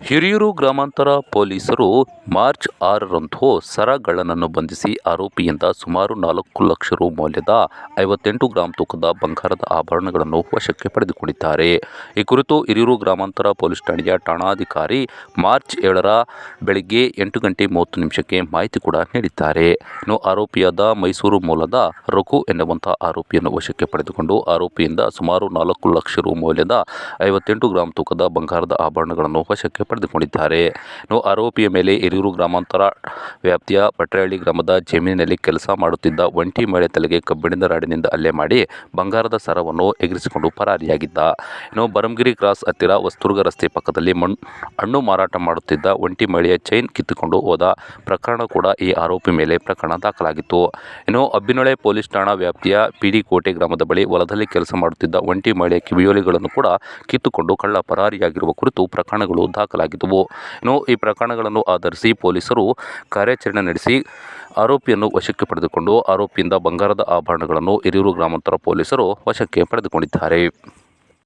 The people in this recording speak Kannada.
ಹಿರಿಯೂರು ಗ್ರಾಮಾಂತರ ಪೊಲೀಸರು ಮಾರ್ಚ್ ಆರರಂದು ಸರಗಳನನ್ನು ಬಂಧಿಸಿ ಆರೋಪಿಯಿಂದ ಸುಮಾರು ನಾಲ್ಕು ಲಕ್ಷ ರು ಮೌಲ್ಯದ ಐವತ್ತೆಂಟು ಗ್ರಾಂ ತೂಕದ ಬಂಗಾರದ ಆಭರಣಗಳನ್ನು ವಶಕ್ಕೆ ಪಡೆದುಕೊಂಡಿದ್ದಾರೆ. ಈ ಕುರಿತು ಹಿರಿಯೂರು ಗ್ರಾಮಾಂತರ ಪೊಲೀಸ್ ಠಾಣೆಯ ಠಾಣಾಧಿಕಾರಿ ಮಾರ್ಚ್ ಏಳರ ಬೆಳಗ್ಗೆ ಎಂಟು ಗಂಟೆ ಮೂವತ್ತು ನಿಮಿಷಕ್ಕೆ ಮಾಹಿತಿ ಕೂಡ ನೀಡಿದ್ದಾರೆ. ಇನ್ನು ಆರೋಪಿಯಾದ ಮೈಸೂರು ಮೂಲದ ರಘು ಎನ್ನುವಂಥ ಆರೋಪಿಯನ್ನು ವಶಕ್ಕೆ ಪಡೆದುಕೊಂಡು ಆರೋಪಿಯಿಂದ ಸುಮಾರು ನಾಲ್ಕು ಲಕ್ಷ ರು ಮೌಲ್ಯದ ಐವತ್ತೆಂಟು ಗ್ರಾಂ ತೂಕದ ಬಂಗಾರದ ಆಭರಣಗಳನ್ನು ವಶಕ್ಕೆ ಪಡೆದುಕೊಂಡಿದ್ದಾರೆ. ಇನ್ನು ಆರೋಪಿಯ ಮೇಲೆ ಹಿರಿಯೂರು ಗ್ರಾಮಾಂತರ ವ್ಯಾಪ್ತಿಯ ಪಟ್ರಹಳ್ಳಿ ಗ್ರಾಮದ ಜಮೀನಿನಲ್ಲಿ ಕೆಲಸ ಮಾಡುತ್ತಿದ್ದ ಒಂಟಿ ಮಹಿಳೆ ತಲೆಗೆ ಕಬ್ಬಿಣದ ರಾಡಿನಿಂದ ಹಲ್ಲೆ ಮಾಡಿ ಬಂಗಾರದ ಸರವನ್ನು ಎಗರಿಸಿಕೊಂಡು ಪರಾರಿಯಾಗಿದ್ದ. ಇನ್ನು ಬರಮಗಿರಿ ಕ್ರಾಸ್ ಹತ್ತಿರ ವಸ್ತುರ್ಗ ರಸ್ತೆ ಪಕ್ಕದಲ್ಲಿ ಮಣ್ಣು ಹಣ್ಣು ಮಾರಾಟ ಮಾಡುತ್ತಿದ್ದ ಒಂಟಿ ಮಹಿಳೆಯ ಚೈನ್ ಕಿತ್ತುಕೊಂಡು ಹೋದ ಪ್ರಕರಣ ಕೂಡ ಈ ಆರೋಪಿ ಮೇಲೆ ಪ್ರಕರಣ ದಾಖಲಾಗಿತ್ತು. ಇನ್ನು ಅಬ್ಬಿನೊಳೆ ಪೊಲೀಸ್ ಠಾಣಾ ವ್ಯಾಪ್ತಿಯ ಪಿಡಿ ಕೋಟೆ ಗ್ರಾಮದ ಬಳಿ ಹೊಲದಲ್ಲಿ ಕೆಲಸ ಮಾಡುತ್ತಿದ್ದ ಒಂಟಿ ಮಹಿಳೆಯ ಕಿವಿಯೋಲಿಗಳನ್ನು ಕೂಡ ಕಿತ್ತುಕೊಂಡು ಕಳ್ಳ ಪರಾರಿಯಾಗಿರುವ ಕುರಿತು ಪ್ರಕರಣಗಳು ದಾಖಲಾಗಿದ್ದವು. ಇನ್ನು ಈ ಪ್ರಕರಣಗಳನ್ನು ಆಧರಿಸಿ ಪೊಲೀಸರು ಕಾರ್ಯಾಚರಣೆ ನಡೆಸಿ ಆರೋಪಿಯನ್ನು ವಶಕ್ಕೆ ಪಡೆದುಕೊಂಡು ಆರೋಪಿಯಿಂದ ಬಂಗಾರದ ಆಭರಣಗಳನ್ನು ಹಿರಿಯೂರು ಗ್ರಾಮಾಂತರ ಪೊಲೀಸರು ವಶಕ್ಕೆ ಪಡೆದುಕೊಂಡಿದ್ದಾರೆ.